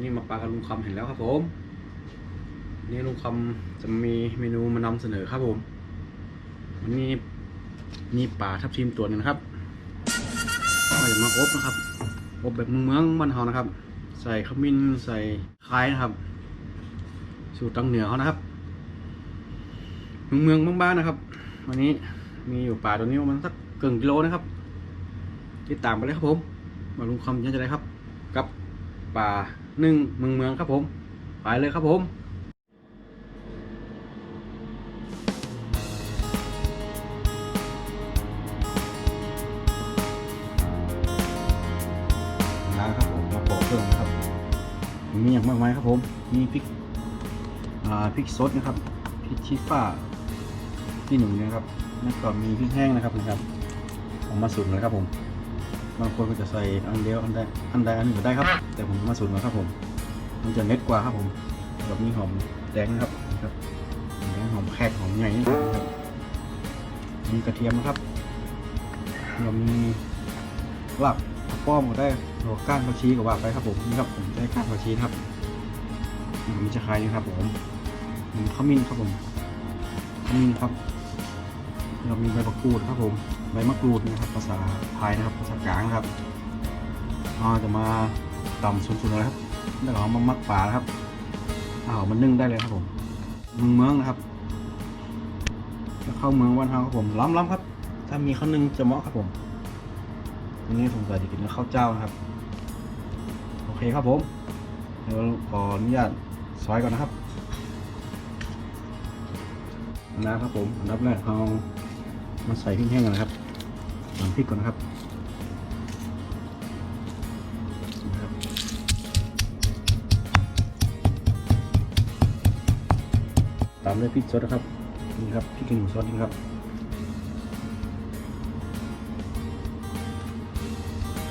วันนี้มาปลากับลุงคำเห็นแล้วครับผมนี่ลุงคำจะมีเมนูมานำเสนอครับผมวันนี้มีปลาทับทิมตัวนึงนะครับก็จะมาอบนะครับอบแบบเมืองบ้านเฮานะครับ ใส่ขมิ้นใส่คล้ายนะครับ สูตรตังเหนือเขานะครับเมืองเมืองบ้านๆนะครับ วันนี้มีอยู่ป่าตัวนี้ประมาณสักเกินกิโลนะครับ ติดตามไปเลยครับผมมาลุงคำยังจะได้ครับ กับป่า หนึ่งเมืองเมืองครับผม ไปเลยครับผมนะครับผมมาปอกเครื่องนะครับ มีอย่างมากมายครับผม มีพริก อ่า พริกสดนะครับ พริกชี้ฟ้า ที่หนึ่งนะครับ แล้วก็มีพริกแห้งนะครับนะครับเอามาสุดเลยครับผม บางคนก็จะใส่อันเดียวอันใดอันใดอันหนึ่งก็ได้ครับ แต่ผมมาสุดมาครับผม มันจะเน็ตกว่าครับผมแบบมีหอมแดงนะครับนะครับหอมแดงหอมแขกหอมใหญ่นะครับมีกระเทียมนะครับเรามีลาบป้อมก็ได้หรือก้านผักชีก็ว่าไปครับผมนี่ครับผมใช้ก้านผักชีนะครับมีจะคายนะครับผมมีขมิ้นครับผมขมิ้นครับ เรามีใบมะกรูดครับผม ใบมะกรูดนะครับภาษาไทยนะครับภาษากลางนะครับเราจะมาตำสุนๆเลยครับแล้วเอามามักปลานะครับอ้าวมันนึ่งได้เลยครับผมเมืองเมืองนะครับแล้วเข้าเมืองวันเฮาครับผมล้ำล้ำครับ ถ้ามีข้าวนึ่งจะเหมาะครับผมวันนี้ผมจะกินข้าวเจ้านะครับ โอเคครับผมเดี๋ยวขออนุญาตซอยก่อนนะครับนะครับผมอันดับแรกเอามาใส่พริกแห้งก่อนนะครับ ใส่พริกก่อนนะครับนะครับตามด้วยพริกสดนะครับนี่ครับพริกขี้หนูสดนี่ครับ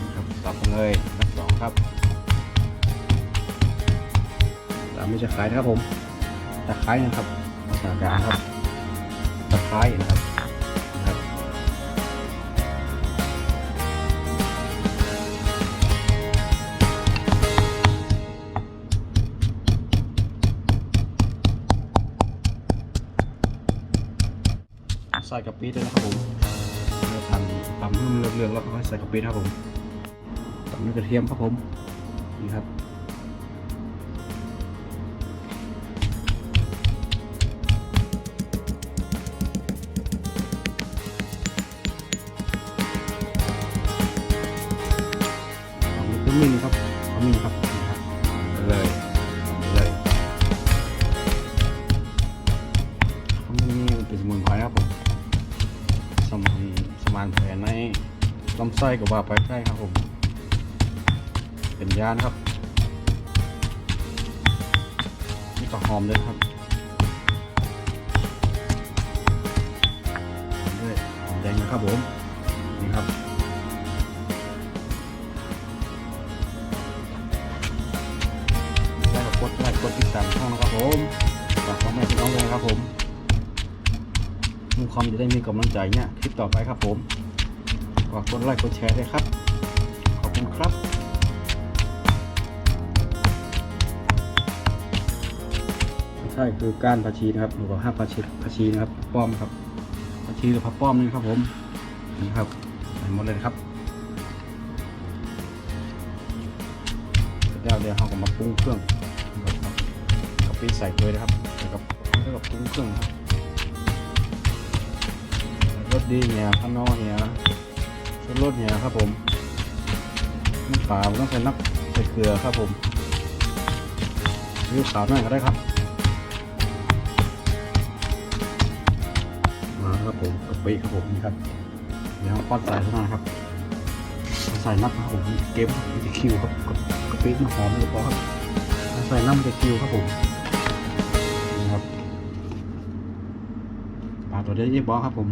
นี่ครับตับกันเลยนับสองครับตามด้วยจะขายนะครับผมตะไคร้นะครับภาษากลางครับตะไคร้นะครับนะครับ ใส่กะปิด้วยนะครับผมทำตำให้มันเหลืองๆแล้วก็ใส่กะปินครับผมตำด้วยกระเทียมครับผมนี่ครับ ลำไส้กับว่าไปใกล้ครับผม เป็นยานะครับ นี่ก็หอมด้วยครับหอมด้วยหอมแดงนะครับผมนี่ครับได้กับกดไลค์กดติดตามช่องนะครับผมฝากพ่อแม่พี่น้องเลยนะครับผมมุคอมจะได้มีกำลังใจเนี่ยคลิปต่อไปครับผม ฝากกดไลค์กดแชร์ด้วยครับ ขอบคุณครับใช่คือก้านผักชีนะครับหรือว่าห้าผักชีผักชีนะครับป้อมครับผักชีหรือผักป้อมนี่ครับ ผมนี่ครับใส่หมดเลยนะครับเดี๋ยวเดี๋ยวเราก็มาปรุงเครื่องนะครับกะปิใส่เลยนะครับแล้วก็แล้วก็ปรุงเครื่องนะครับรสดีเนี่ยข้างนอกเนี่ย ชุดรสเนี่ยครับผมน้ำเปล่าต้องใส่น้ำใส่เกลือครับผมยิ้วขาวหน่อยก็ได้ครับ มาครับผมกะปิครับผมนี่ครับ เดี๋ยวป้อนใส่เข้ามาครับ ใส่น้ำครับผมเกมครับมันจะคิวครับกะปิมันหอมเลยพอครับใส่น้ำมันจะคิวครับผมนี่ครับปลาตัวเดียวยี่บอครับผม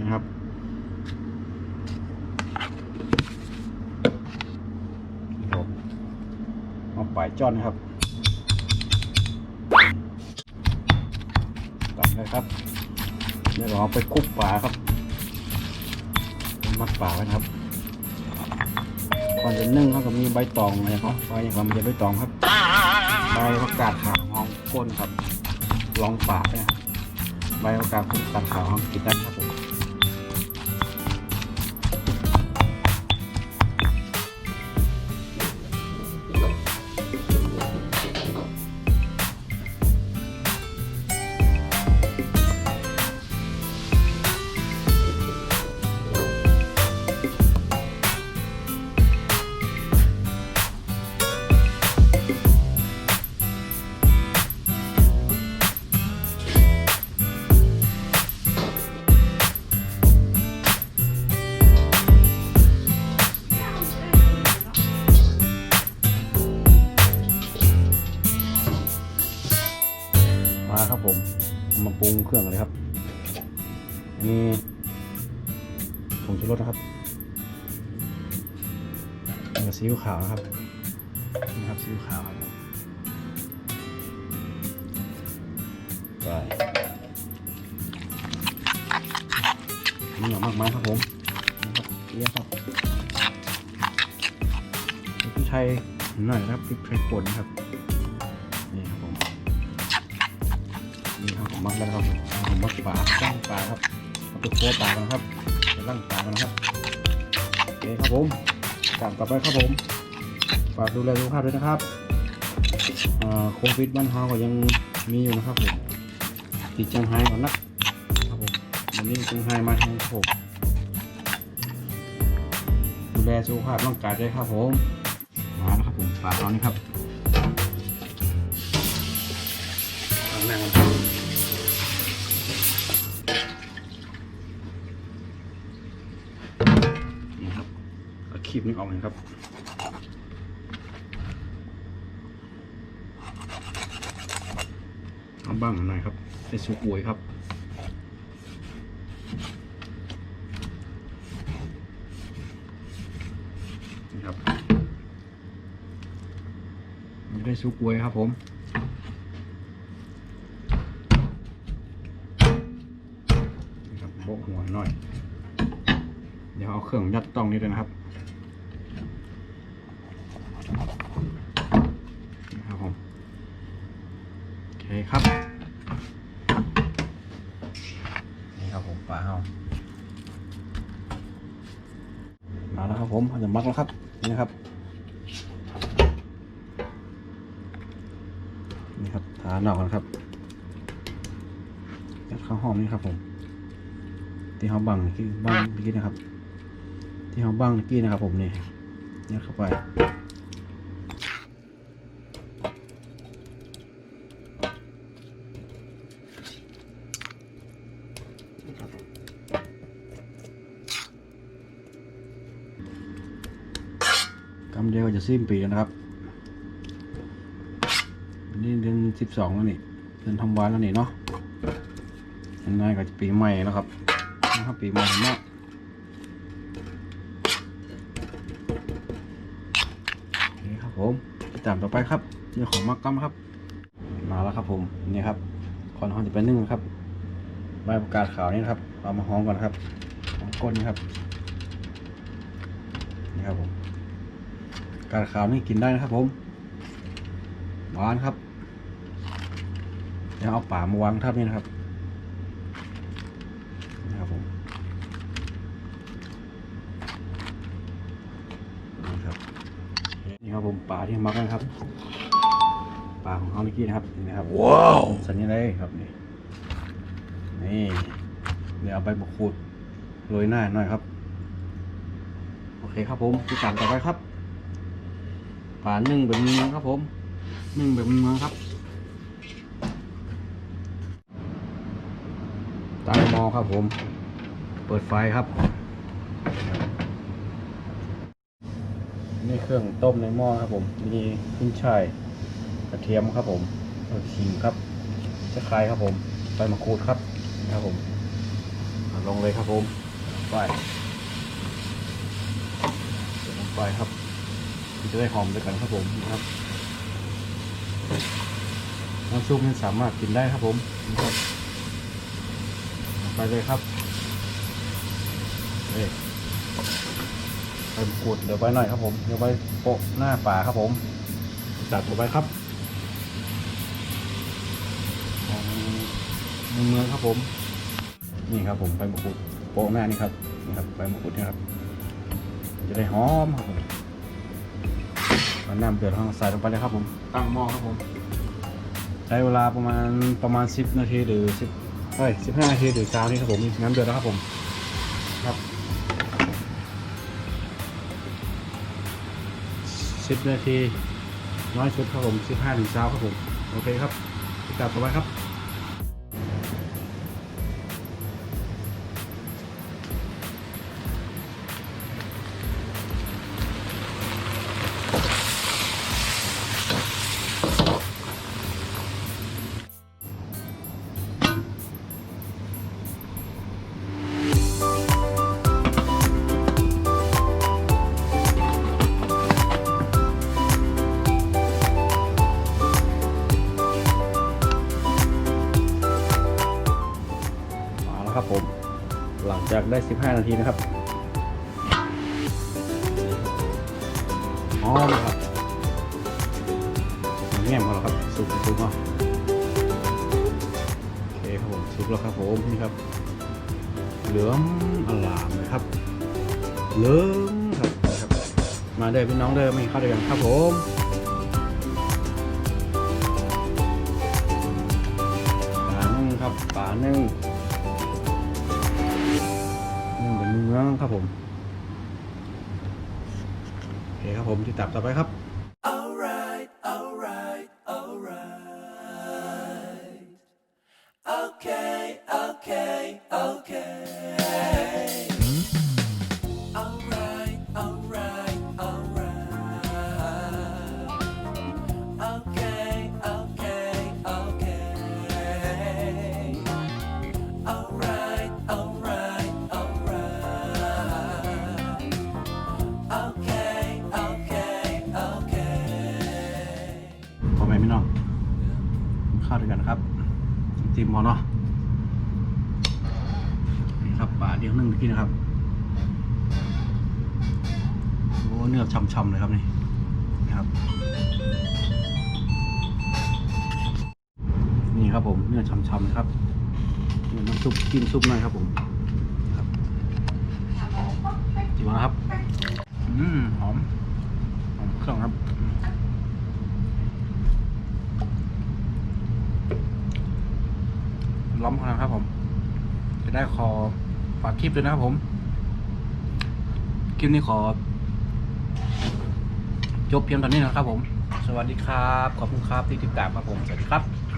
นะครับผมเอาปลาย จอนครับตัดเลยครับเดี๋ยวเราเอาไปคุกปลาครับ มัดปลาไว้นะครับก่อนจะนึ่งเขาก็มีใบตองอะไรครับใบอย่างว่ามันจะใบตองครับใบประกาศขาวหอมก้นครับลองป่ากนะครับใบประกาศประกาศขาวหอมกินได้ครับ เครื่องเลยครับ มีผงชูรสนะครับแล้วก็ซีอิ๊วขาวนะครับนี่ครับซีอิ๊วขาวครับไปนี่หอมมากมายครับผมนะครับเยอะครับพริกไทยหน่อยนะครับพริกไทยป่นครับ แล้วครับผมมักปลาตั้งปลาครับเอาไปคั่วปลากันครับไปตั้งปลากันนะครับโอเคครับผมกลับต่อไปครับผมฝากดูแลสุขภาพด้วยนะครับอ่าโควิดบ้านเฮาก็ยังมีอยู่นะครับผมติดจังไห้ก่อนนะครับผมวันนี้จังไห้มาทางผมดูแลสุขภาพร่างกายด้วยครับผมมาแล้วครับผมปลาตอนนี้ครับเอาแรงกันครับนี่ เอาคีบนี้ออกเลยครับเอาบ้างหน่อยครับได้สุกวยครับนี่ครับมันได้สุกวยครับผมนะครับโบกหัวหน่อย เดี๋ยวเอาเครื่องยัดต้องนี้เลยนะครับนะครับผมโอเคครับนี่ครับผมปลาเฮามาแล้วครับผม เราจะมักแล้วครับนี่นะครับนี่ครับทานอกนะครับยัดข้าวหอมนี่ครับผม ที่เขาบังที่บังเมื่อกี้นะครับ ที่เขาบังเมื่อกี้นะครับผมนี่ยัดเข้าไปกำเดียวก็จะ สิ้นปีนะครับนี่เดือนสิบสองแล้วนี่เดือนทำวานแล้วนี่เนาะยังไงก็จะปีใหม่แล้วครับนะครับปีใหม่มากนี่ครับผมติดตามต่อไปครับเรื่องของมักกัมครับ มาแล้วครับผมนี่ครับก่อนหอมจะเป็นนึ่งครับใบประกาศขาวนี่นครับ เอามาหอมก่อนครับหอมก้นนะครับนี่ครับผม กาดขาวนี่กินได้นะครับผมหวานครับเดี๋ยวเอาป่ามาวางทับนี่นะครับนะครับผมนี่ครับนี่ครับผมปลาที่มักนะครับปลาของเขาเมื่อกี้นะครับนี่นะครับว้าวสัญญาเลยครับนี่นี่เดี๋ยวเอาไปบกขูดโรยหน้าหน่อยครับ โอเคครับผมที่สามต่อไปครับ ปลานึ่งแบบนี้นครับผมนึ่งแบบนี้ครับตั้งหม้อครับผม เปิดไฟครับ นี่เครื่องต้มในหม้อครับผม มีขึ้นช่ายกระเทียมครับผมขิงครับตะไคร้ครับผมใบมะกรูดครับนะครับผมลงเลยครับผม ไปลงไปครับ จะได้หอมด้วยกันครับผมนะครับน้ำซุปนี่สามารถกินได้ครับผมนะครับไปเลยครับเอ้ไปกดเดี๋ยวไว้หน่อยครับผมเดี๋ยวไว้โปะหน้าป่าครับผมจัดต่อไปครับของเมืองเมืองครับผม นี่ครับผมใบมะกรูดโปะหน้านี่ครับนี่ครับใบมะกรูดนี่ครับ จะได้หอมครับผม อาน้ำเดือดห้องใส่ลงไปเลยครับผม ตั้งหม้อครับผม ใช้เวลาประมาณประมาณ 10 นาทีหรือ10เฮ้ย15 นาทีหรือเช้านี่ครับผมน้ำเดือดแล้วครับผม ครับ 10 นาทีน้อยสุดครับผม15ถึงเช้าครับผม โอเคครับติดตามต่อไปครับ เอาละครับผม หลังจากได้ 15 นาทีนะครับหอมครับแง่มขาแล้วครับ สุกสุกเนาะโอเคครับผมสุกแล้วครับผมนี่ครับ เหลืองอลามเลยครับ เหลืองครับครับ มาเด้อพี่น้องเด้อไม่เข้าด้วกันครับผมปลานึ่งครับปลานึ่ง นึ่งครับผมโอเคครับผมที่ตับต่อไปครับ มอเนาะนี่ครับปลาเดียวนึ่งเมื่อกี้นะครับโอ้เนื้อช่ำๆเลยครับนี่นะครับ นี่ครับผมเนื้อช่ำๆนะครับเนื้อน้ำซุปกินซุปหน่อยครับผมครับจิ้มมาครับ อืมหอมหอมเครื่องครับ ล้อมกันครับผม จะได้ขอฝากคลิปด้วยนะครับผม คลิปนี้ขอ จบเพียงตอนนี้นะครับผม สวัสดีครับ ขอบคุณครับที่ติดตามครับผม สวัสดีครับ